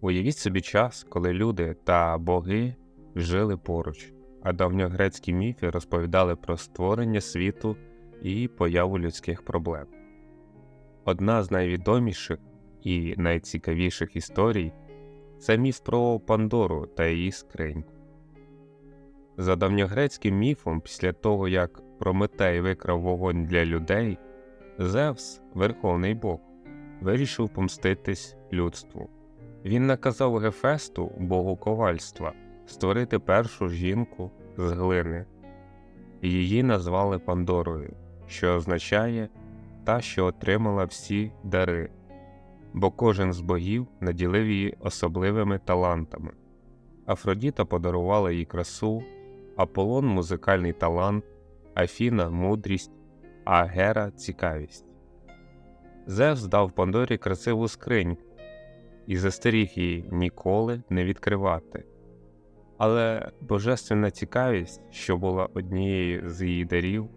Уявіть собі час, коли люди та боги жили поруч, а давньогрецькі міфи розповідали про створення світу і появу людських проблем. Одна з найвідоміших і найцікавіших історій це міф про Пандору та її скриньку. За давньогрецьким міфом, після того як Прометей викрав вогонь для людей, Зевс, верховний бог, вирішив помститись людству. Він наказав Гефесту, богу ковальства, створити першу жінку з глини. Її назвали Пандорою, що означає та, що отримала всі дари, бо кожен з богів наділив її особливими талантами. Афродіта подарувала їй красу, Аполлон музикальний талант, Афіна мудрість, а Гера цікавість. Зевс дав Пандорі красиву скриньку і застеріг її ніколи не відкривати. Але божественна цікавість, що була однією з її дарів,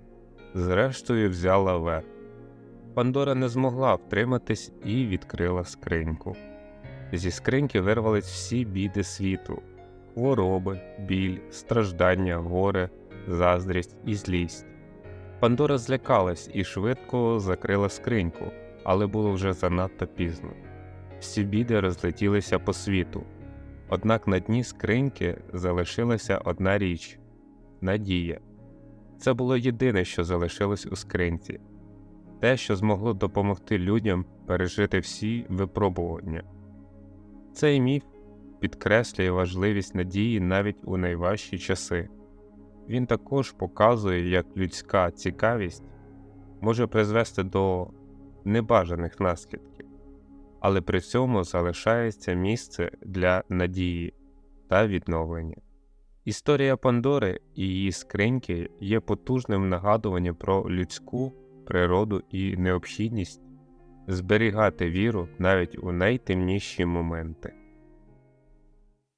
зрештою взяла верх. Пандора не змогла втриматись і відкрила скриньку. Зі скриньки вирвались всі біди світу хвороби, біль, страждання, горе, заздрість і злість. Пандора злякалась і швидко закрила скриньку, але було вже занадто пізно. Всі біди розлетілися по світу. Однак на дні скриньки залишилася одна річ надія. Це було єдине, що залишилось у скринці, те, що змогло допомогти людям пережити всі випробування. Цей міф підкреслює важливість надії навіть у найважчі часи. Він також показує, як людська цікавість може призвести до небажаних наслідків, але при цьому залишається місце для надії та відновлення. Історія Пандори і її скриньки є потужним нагадуванням про людську природу і необхідність зберігати віру навіть у найтемніші моменти.